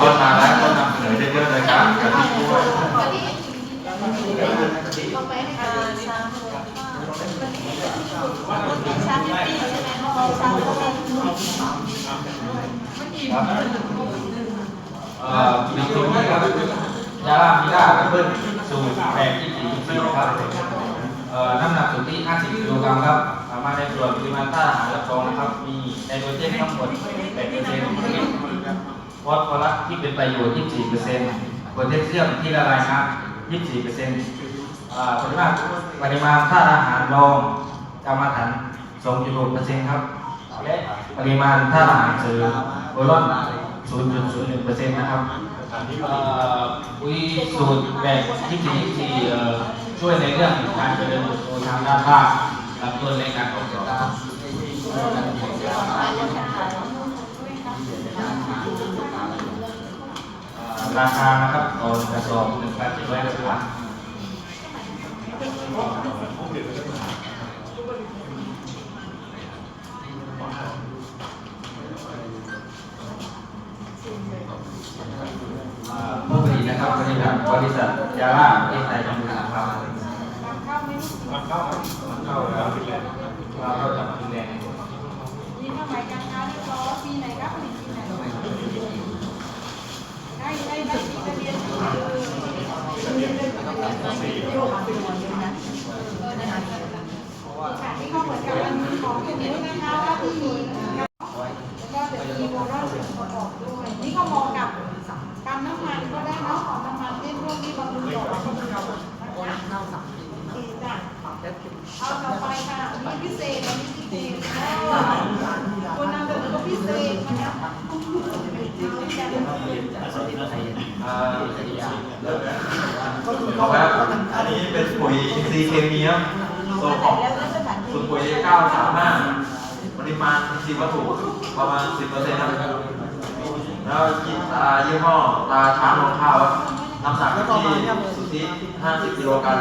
ต้นมาแล้วก็นำเสนอเยอะๆเลยครับกะทิด้วยครับเอ่อมีตัวนี้ครับยาลามิด้าแอปเปิ้ลสูตรแบบที่สี่ครับ น้ำหนักสุทธิ 50 กิโลกรัมครับสามารถในส่วนปริมาณธาตุอาหารรับรองนะครับ มีไนโตรเจนทั้งหมด8%ฟอสฟอรัสที่เป็นประโยชน์ 24%โพแทสเซียมที่ละลายน้ำ24%อ่าปริมาณปริมาณธาตุอาหารรองกรรมฐาน2.6%ครับ และปริมาณธาตุอาหารเสริมโอรอน 0.01%นะครับเอ่อปุ๋ยสูตรแบบที่สี่ที่เอ่อช่วยในเรื่องการเจริญเติบโตทางด้านรากลำต้นและการออกดอกเอ่อราคานะครับต่อกระสอบ1,700บาท เอ่อผู้ ผลิตนะครับบริษัทบริษัทยาลาประเทศไทยจำกัดครับมันเข้ามันเข้าแล้วฟินแลนด์เราเข้าจากฟินแลนด์นี่ทำไมการค้าเรียบร้อยปีไหนครับผลิตปีไหนได้ได้ได้ปีทะเรียนค่ะที่เขาเหมือนกับมันมีของตรงนี้นะคะว่าที่มีแล้วก็จะมีโบราณส่วนประกอบด้วย นี่เขามองกับปั๊มน้ำมันก็ได้เนาะของน้ำมันเช่นพวกที่บำรุงต่อแล้วก็บำรุงต่อนะคะโอเคจ้ะเอาต่อไปค่ะมีพิ เศษอันนี้เศษคนนำเสนอก็พิเศษนะคะเอ่อบอกว่าอันนี้เป็นปุ๋ยอินทรีย์เคมีครับตัวของสูตรปุ๋ย935ปริมาณอินทรีย์วัตถุประมาณ10%ครับแล้วยี่ห้อตาช้างรวงข้าวครับน้ำหนักที่สุทธิ50กิโลกรัม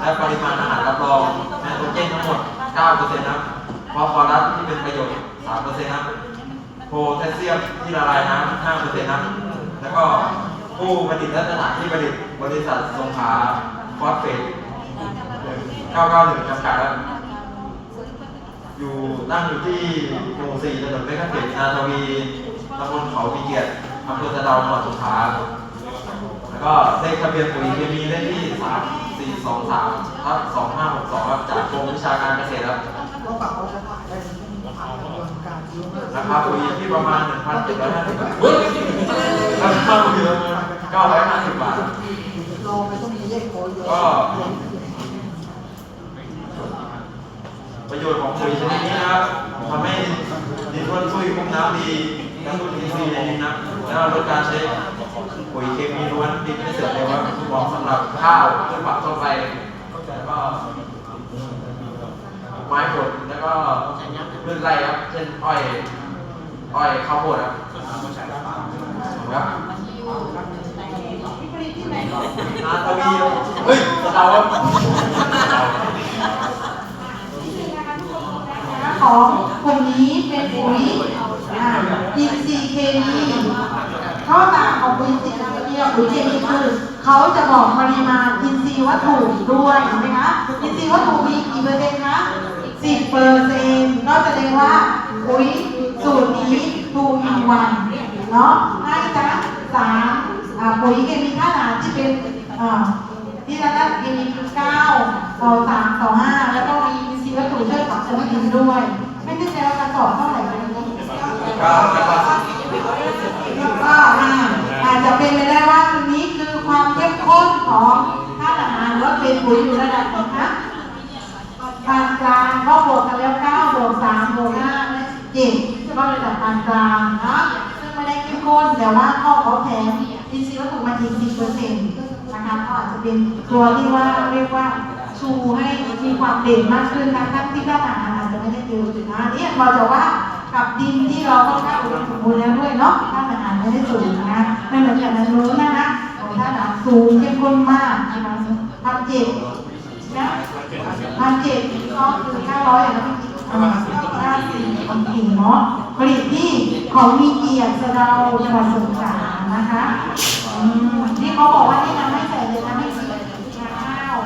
และปริมาณอาหารรับรองไนโตรเจนทั้งหมด 9%ครับฟอสฟอรัสที่เป็นประโยชน์3%ครับโพแทสเซียมที่ละลายน้ำ5%ครับแล้วก็ผู้ผลิตและสถานที่ผลิตบริษัทสงขาฟอสเฟต991จำกัดครับอยู่ตั้งอยู่ที่หมู่สี่ถนนเพชรเกษมนาทวีตำบลเขามีเกียรติอำเภอสะเดาจังหวัดสงขลาแล้วก็เลขทะเบียนปุ๋ยเคมีเลขที่ 3423ทับ2562ครับจากกรมวิชาการเกษตรครับราคาปุ๋ยที่ประมาณ1,750บาทเฮ้ยราคาปุ๋ยประมาณ950บาทก็ประโยชน์ของปุ๋ยชนิดนี้นะครับทำให้ดินร่วนซุยคุ้มน้ำดีทั้งปุ๋ยอินทรีย์ในดินนะแล้วลดการใช้ปุ๋ ยเคมีล้วนดินไม่เสื่อมเร็วครับเหมาะสำหรับข้าวพืชผักทั่วไปแล้วก็ไม้ผลแล้วก็พืชไร่ครับเช่นอ้อยอ้อยข้าวโพดครับครับที่ผลิตที่ไหนเนาะนาทวีเฮ้ยเราครับของคนนี้เป็นปุ๋ยอ่าอินทรีย์เคมีข้อต่างของปุ๋ยอินทรีย์ เคมีกับปุ๋ยเคมีคือเขาจะบอกปริมาณอินทรีย์วัตถุด้วยเห็นไหมคะอินทรีย์วัตถุมีกี่เปอร์เซ็นต์คะสิบเปอร์เซ็นต์ก็แสดงว่าปุ๋ยสูตรนี้ทูอินวันเนาะให้จ้ะสามอ่าปุ๋ยเคมีธาตุอาหาที่เป็นอ่าที่ระดับมีเก้าต่อสามต่อห้าแล้วก็มีอินซีวัตถุช่วยปรับสมดุลด้วย ไม่แน่ใจว่ากระสอบเท่าไหร่กันนี้ก็แล้วก็ก็อ่าอาจจะเป็นไปได้ว่าตรงนี้คือความเข้มข้นของธาตุอาหารว่าเป็นปุ๋ยอยู่ระดับไหนคะปานกลางก็บวกกันแล้วเก้าบวกสามบวกห้าและเจ็ดก็ระดับปานกลางนะซึ่งไม่ได้เข้มข้นแต่ว่าข้อเขาแถมอินทรีย์วัตถุมาถึงสิบเปอร์เซ็นต์นะคะก็อาจจะเป็นตัวที่ว่าเรียกว่าชูให้มีความเด่นมากขึ้นนะทั้งที่ธาตุอาหาอาจจะไม่ได้เยอะนะเนี่ยเราจะว่ากับดินที่เราก็ค่อนข้างอุดมสมบูรณ์แล้วด้วยเนาะธาตุอาหารไม่ได้สูงนะไม่เหมือนกับนั้นนู้นนะคะของธาตุอาหาสูงเข้มข้นมากนะคะพันเจ็ดนะพันเจ็ดก็คือห้าร้อยอย่างนั้น อ่าห้าสี่โอเคเนาะผลิตที่ของมีเกียรติเดาจังหวัดสงขลานะคะอืมนี่เขาบอกว่านี่นะไม่ใส่เลยนะไม่ใส่ข้าว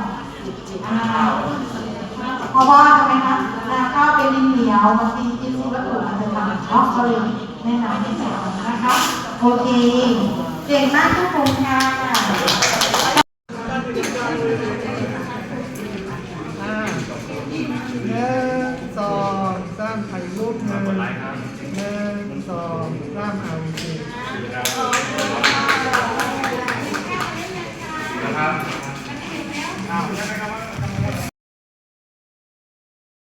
อ้าวเพราะว่าทำไมคะนาข้าวเป็นดินเหนียวบางทีกินซีวัตถุอาจจะต่ำเนาะก็เลยแนะนำให้ใส่นะคะโอเคเก่งมากทุกคนค่ะ